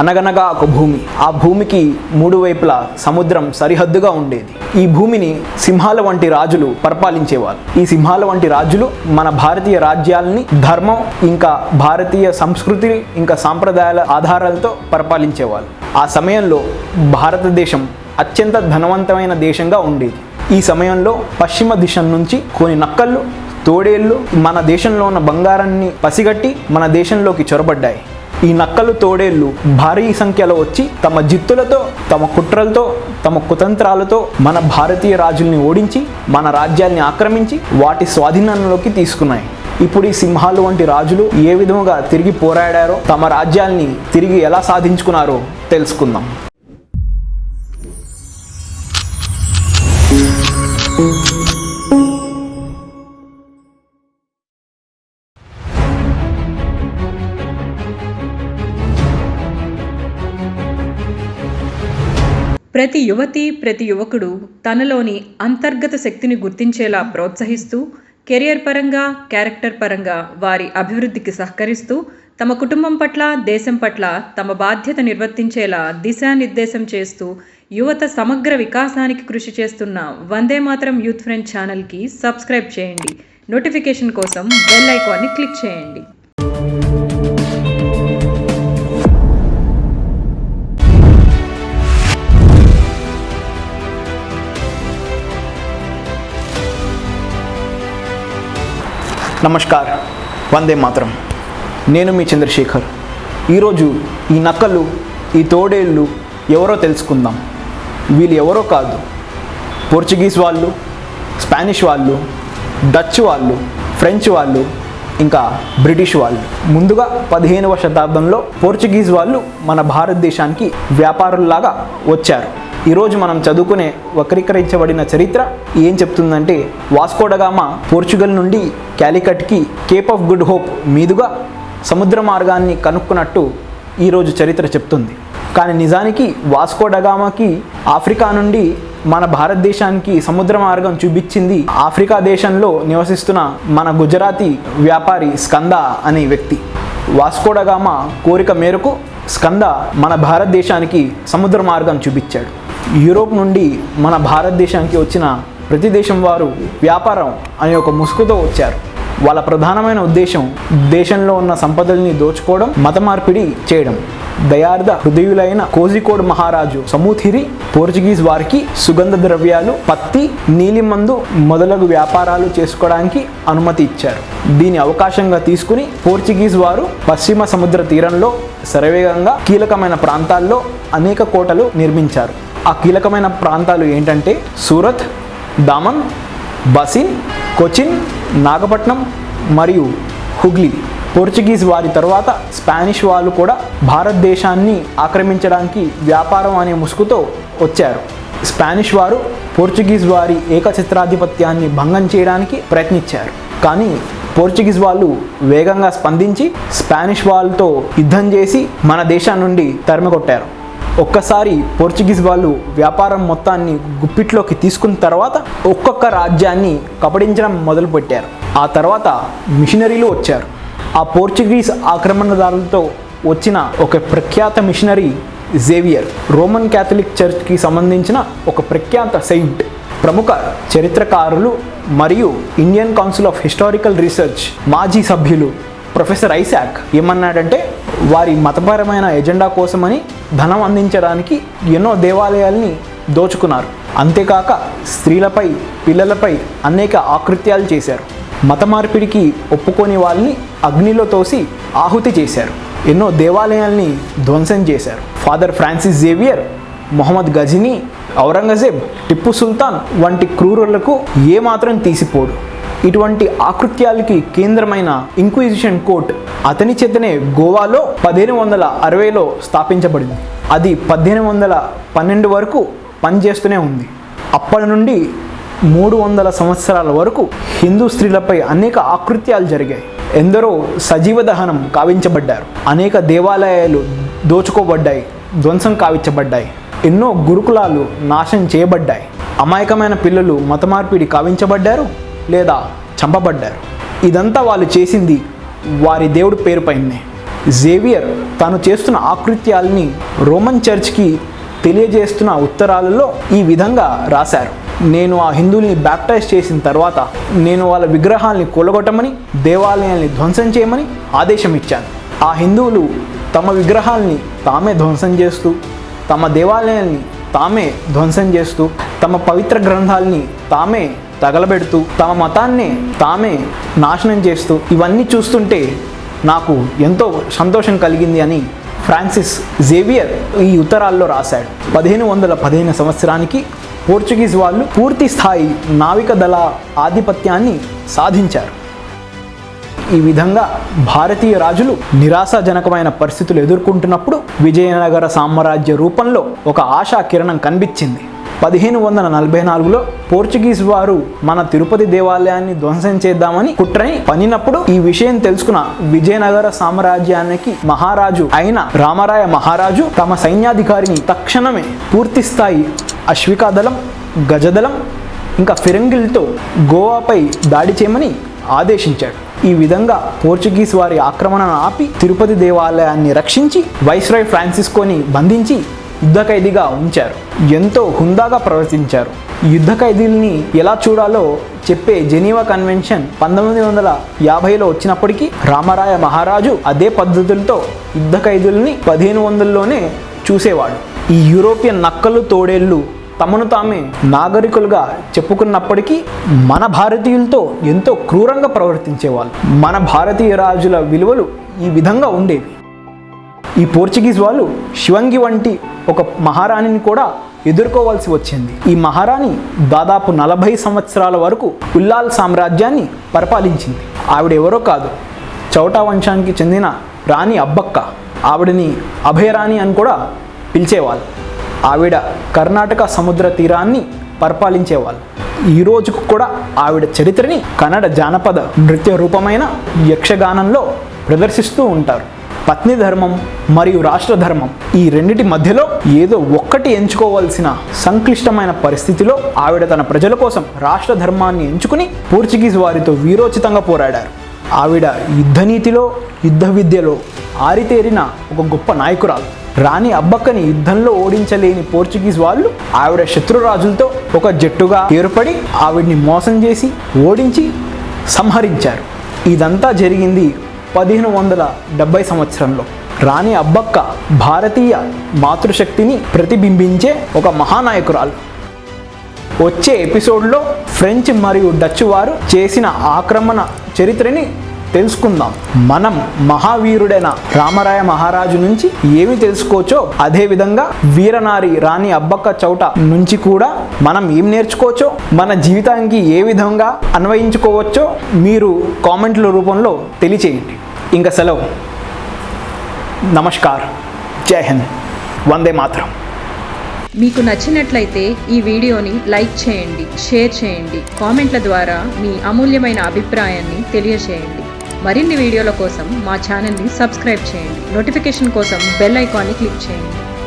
అనగనగా ఒక భూమి. ఆ భూమికి మూడు వైపులా సముద్రం సరిహద్దుగా ఉండేది. ఈ భూమిని సింహాల వంటి రాజులు పరిపాలించేవారు. ఈ సింహాల వంటి రాజులు మన భారతీయ రాజ్యాలని ధర్మం ఇంకా భారతీయ సంస్కృతి ఇంకా సాంప్రదాయాల ఆధారాలతో పరిపాలించేవారు. ఆ సమయంలో భారతదేశం అత్యంత ధనవంతమైన దేశంగా ఉండేది. ఈ సమయంలో పశ్చిమ దిశ నుంచి కొన్ని నక్కళ్ళు తోడేళ్ళు మన దేశంలో ఉన్న బంగారాన్ని పసిగట్టి మన దేశంలోకి చొరబడ్డాయి. ఈ నక్కలు తోడేళ్ళు భారీ సంఖ్యలో వచ్చి తమ జిత్తులతో తమ కుట్రలతో తమ కుతంత్రాలతో మన భారతీయ రాజుల్ని ఓడించి మన రాజ్యాల్ని ఆక్రమించి వాటి స్వాధీనంలోకి తీసుకున్నాయి. ఇప్పుడు ఈ సింహాలు వంటి రాజులు ఏ విధముగా తిరిగి పోరాడారో తమ రాజ్యాల్ని తిరిగి ఎలా సాధించుకున్నారో తెలుసుకుందాం. ప్రతి యువతి ప్రతి యువకుడు తనలోని అంతర్గత శక్తిని గుర్తించేలా ప్రోత్సహిస్తూ కెరియర్ పరంగా క్యారెక్టర్ పరంగా వారి అభివృద్ధికి సహకరిస్తూ తమ కుటుంబం పట్ల దేశం పట్ల తమ బాధ్యత నిర్వర్తించేలా దిశానిర్దేశం చేస్తూ యువత సమగ్ర వికాసానికి కృషి చేస్తున్న వందే మాత్రం యూత్ ఫ్రెండ్ ఛానల్కి సబ్స్క్రైబ్ చేయండి. నోటిఫికేషన్ కోసం బెల్ ఐకాన్ని క్లిక్ చేయండి. నమస్కార్. వందే మాత్రం. నేను మీ చంద్రశేఖర్. ఈరోజు ఈ నక్కలు ఈ తోడేళ్ళు ఎవరో తెలుసుకుందాం. వీళ్ళు ఎవరో కాదు. పోర్చుగీస్ వాళ్ళు స్పానిష్ వాళ్ళు డచ్ వాళ్ళు ఫ్రెంచ్ వాళ్ళు ఇంకా బ్రిటిష్ వాళ్ళు. ముందుగా పదిహేనవ శతాబ్దంలో పోర్చుగీస్ వాళ్ళు మన భారతదేశానికి వ్యాపారుల్లాగా వచ్చారు. ఈరోజు మనం చదువుకునే వక్రీకరించబడిన చరిత్ర ఏం చెప్తుందంటే వాస్కోడగామ పోర్చుగల్ నుండి క్యాలికట్కి కేప్ ఆఫ్ గుడ్ హోప్ మీదుగా సముద్ర మార్గాన్ని కనుక్కున్నట్టు ఈరోజు చరిత్ర చెప్తుంది. కానీ నిజానికి వాస్కోడగామకి ఆఫ్రికా నుండి మన భారతదేశానికి సముద్ర మార్గం చూపించింది ఆఫ్రికా దేశంలో నివసిస్తున్న మన గుజరాతీ వ్యాపారి స్కంద అనే వ్యక్తి. వాస్కోడగామ కోరిక మేరకు స్కంద మన భారతదేశానికి సముద్ర మార్గం చూపించాడు. యూరోప్ నుండి మన భారతదేశానికి వచ్చిన ప్రతి దేశం వారు వ్యాపారం అనే ఒక ముసుగుతో వచ్చారు. వాళ్ళ ప్రధానమైన ఉద్దేశం దేశంలో ఉన్న సంపదల్ని దోచుకోవడం మత మార్పిడి చేయడం. దయార్థ హృదయులైన కోజికోడ్ మహారాజు సమూథిరి పోర్చుగీస్ వారికి సుగంధ ద్రవ్యాలు పత్తి నీలిమందు మొదలగు వ్యాపారాలు చేసుకోవడానికి అనుమతి ఇచ్చారు. దీని అవకాశంగా తీసుకుని పోర్చుగీస్ వారు పశ్చిమ సముద్ర తీరంలో శరవేగంగా కీలకమైన ప్రాంతాల్లో అనేక కోటలు నిర్మించారు. ఆ కీలకమైన ప్రాంతాలు ఏంటంటే సూరత్ దామన్ బసిన్ కొచిన్ నాగపట్నం మరియు హుగ్లీ. పోర్చుగీస్ వారి తర్వాత స్పానిష్ వాళ్ళు కూడా భారతదేశాన్ని ఆక్రమించడానికి వ్యాపారం అనే ముసుగుతో వచ్చారు. స్పానిష్ వారు పోర్చుగీస్ వారి ఏకచిత్రాధిపత్యాన్ని భంగం చేయడానికి ప్రయత్నించారు. కానీ పోర్చుగీస్ వాళ్ళు వేగంగా స్పందించి స్పానిష్ వాళ్ళతో యుద్ధం చేసి మన దేశం నుండి తరిమికొట్టారు. ఒక్కసారి పోర్చుగీస్ వాళ్ళు వ్యాపారం మొత్తాన్ని గుప్పిట్లోకి తీసుకున్న తర్వాత ఒక్కొక్క రాజ్యాన్ని కబడించడం మొదలుపెట్టారు. ఆ తర్వాత మిషనరీలు వచ్చారు. ఆ పోర్చుగీస్ ఆక్రమణదారులతో వచ్చిన ఒక ప్రఖ్యాత మిషనరీ జేవియర్ రోమన్ క్యాథలిక్ చర్చ్కి సంబంధించిన ఒక ప్రఖ్యాత సెయింట్ ప్రముఖ చరిత్రకారులు మరియు Indian Council of Historical Research మాజీ సభ్యులు ప్రొఫెసర్ ఐసాక్ ఏమన్నాడంటే వారి మతపరమైన ఎజెండా కోసమని ధనం అందించడానికి ఎన్నో దేవాలయాల్ని దోచుకున్నారు. అంతేకాక స్త్రీలపై పిల్లలపై అనేక ఆకృత్యాలు చేశారు. మత మార్పిడికి ఒప్పుకోని వాళ్ళని అగ్నిలో తోసి ఆహుతి చేశారు. ఎన్నో దేవాలయాల్ని ధ్వంసం చేశారు. Father Francis Xavier Mohammad Ghazni Aurangzeb Tipu Sultan వంటి క్రూరులకు ఏమాత్రం తీసిపోడు. ఇటువంటి ఆకృత్యాలకి కేంద్రమైన ఇంక్విజిషన్ కోర్ట్ అతని చేతనే గోవాలో పదిహేను వందల అరవైలో స్థాపించబడింది. అది పద్దెనిమిది వందల పన్నెండు వరకు పనిచేస్తూనే ఉంది. అప్పటి నుండి మూడు వందల సంవత్సరాల వరకు హిందూ స్త్రీలపై అనేక ఆకృత్యాలు జరిగాయి. ఎందరో సజీవ దహనం కావించబడ్డారు. అనేక దేవాలయాలు దోచుకోబడ్డాయి ధ్వంసం కావించబడ్డాయి. ఎన్నో గురుకులాలు నాశనం చేయబడ్డాయి. అమాయకమైన పిల్లలు మత మార్పిడి కావించబడ్డారు. లేదా చంపబడ్డారు. ఇదంతా వాళ్ళు చేసింది వారి దేవుడి పేరు జేవియర్ తాను చేస్తున్న ఆకృత్యాల్ని రోమన్ చర్చ్కి తెలియజేస్తున్న ఉత్తరాలలో ఈ విధంగా రాశారు. నేను ఆ హిందువుల్ని బ్యాప్టైజ్ చేసిన తర్వాత నేను వాళ్ళ విగ్రహాల్ని కూలగొట్టమని దేవాలయాల్ని ధ్వంసం చేయమని ఆదేశం ఇచ్చాను. ఆ హిందువులు తమ విగ్రహాల్ని తామే ధ్వంసం చేస్తూ తమ దేవాలయాల్ని తామే ధ్వంసం చేస్తూ తమ పవిత్ర గ్రంథాల్ని తామే తగలబెడుతూ తమ మతాన్ని తామే నాశనం చేస్తూ ఇవన్నీ చూస్తుంటే నాకు ఎంతో సంతోషం కలిగింది అని ఫ్రాన్సిస్ జేవియర్ ఈ ఉత్తరాల్లో రాశాడు. పదిహేను వందల పదిహేను సంవత్సరానికి పోర్చుగీస్ వాళ్ళు పూర్తి స్థాయి నావిక దళ ఆధిపత్యాన్ని సాధించారు. ఈ విధంగా భారతీయ రాజులు నిరాశాజనకమైన పరిస్థితులు ఎదుర్కొంటున్నప్పుడు విజయనగర సామ్రాజ్య రూపంలో ఒక ఆశా కిరణం కనిపించింది. పదిహేను వందల నలభై నాలుగులో పోర్చుగీస్ వారు మన తిరుపతి దేవాలయాన్ని ధ్వంసం చేద్దామని కుట్రని పనినప్పుడు ఈ విషయం తెలుసుకున్న విజయనగర సామ్రాజ్యానికి మహారాజు అయిన రామరాయ మహారాజు తమ సైన్యాధికారిని తక్షణమే పూర్తి స్థాయి అశ్వికాదళం గజదళం ఇంకా ఫిరంగిల్తో గోవాపై దాడి చేయమని ఆదేశించాడు. ఈ విధంగా పోర్చుగీస్ వారి ఆక్రమణను ఆపి తిరుపతి దేవాలయాన్ని రక్షించి వైస్రాయ్ ఫ్రాన్సిస్కోని బంధించి యుద్ధ ఖైదీగా ఉంచారు. ఎంతో హుందాగా ప్రవర్తించారు. యుద్ధ ఖైదీల్ని ఎలా చూడాలో చెప్పే జెనీవా కన్వెన్షన్ పంతొమ్మిది వందల యాభైలో వచ్చినప్పటికీ రామరాయ మహారాజు అదే పద్ధతులతో యుద్ధ ఖైదీల్ని పదిహేను వందల్లోనే చూసేవాడు. ఈ యూరోపియన్ నక్కలు తోడేళ్ళు తమను తామే నాగరికులుగా చెప్పుకున్నప్పటికీ మన భారతీయులతో ఎంతో క్రూరంగా ప్రవర్తించేవాళ్ళు. మన భారతీయ రాజుల విలువలు ఈ విధంగా ఉండేవి. ఈ పోర్చుగీస్ వాళ్ళు శివంగి వంటి ఒక మహారాణిని కూడా ఎదుర్కోవాల్సి వచ్చింది. ఈ మహారాణి దాదాపు నలభై సంవత్సరాల వరకు ఉల్లాల్ సామ్రాజ్యాన్ని పరిపాలించింది. ఆవిడ ఎవరో కాదు చౌటా వంశానికి చెందిన రాణి అబ్బక్క. ఆవిడని అభయరాణి అని కూడా పిలిచేవాళ్ళు. ఆవిడ కర్ణాటక సముద్ర తీరాన్ని పరిపాలించేవాళ్ళు. ఈ రోజుకు కూడా ఆవిడ చరిత్రని కన్నడ జానపద నృత్య రూపమైన యక్షగానంలో ప్రదర్శిస్తూ ఉంటారు. పత్ని ధర్మం మరియు రాష్ట్ర ధర్మం ఈ రెండిటి మధ్యలో ఏదో ఒక్కటి ఎంచుకోవాల్సిన సంక్లిష్టమైన పరిస్థితిలో ఆవిడ తన ప్రజల కోసం రాష్ట్ర ధర్మాన్ని ఎంచుకుని పోర్చుగీస్ వారితో వీరోచితంగా పోరాడారు. ఆవిడ యుద్ధనీతిలో యుద్ధ విద్యలో ఆరితేరిన ఒక గొప్ప నాయకురాలు. రాణి అబ్బక్కని యుద్ధంలో ఓడించలేని పోర్చుగీస్ వాళ్ళు ఆవిడ శత్రురాజులతో ఒక జట్టుగా ఏర్పడి ఆవిడ్ని మోసం చేసి ఓడించి సంహరించారు. ఇదంతా జరిగింది పదిహేను వందల డెబ్బై సంవత్సరంలో రాణి అబ్బక్క భారతీయ మాతృశక్తిని ప్రతిబింబించే ఒక మహానాయకురాలు. వచ్చే ఎపిసోడ్లో ఫ్రెంచ్ మరియు డచ్ వారు చేసిన ఆక్రమణ చరిత్రని తెలుసుకుందాం. మనం మహావీరుడైన రామరాయ మహారాజు నుంచి ఏమి తెలుసుకోవచ్చో అదే విధంగా వీరనారి రాణి అబ్బక్క చౌట నుంచి కూడా మనం ఏం నేర్చుకోవచ్చో మన జీవితానికి ఏ విధంగా అన్వయించుకోవచ్చో మీరు కామెంట్ల రూపంలో తెలియచేయండి. ఇంకా సెలవు. నమస్కార్. జై హింద్. వందే మాత్రం. మీకు నచ్చినట్లయితే ఈ వీడియోని లైక్ చేయండి షేర్ చేయండి కామెంట్ల ద్వారా మీ అమూల్యమైన అభిప్రాయాన్ని తెలియచేయండి మరిన్ని వీడియోల కోసం మా ఛానల్ని సబ్స్క్రైబ్ చేయండి. నోటిఫికేషన్ కోసం బెల్ ఐకాన్ని క్లిక్ చేయండి.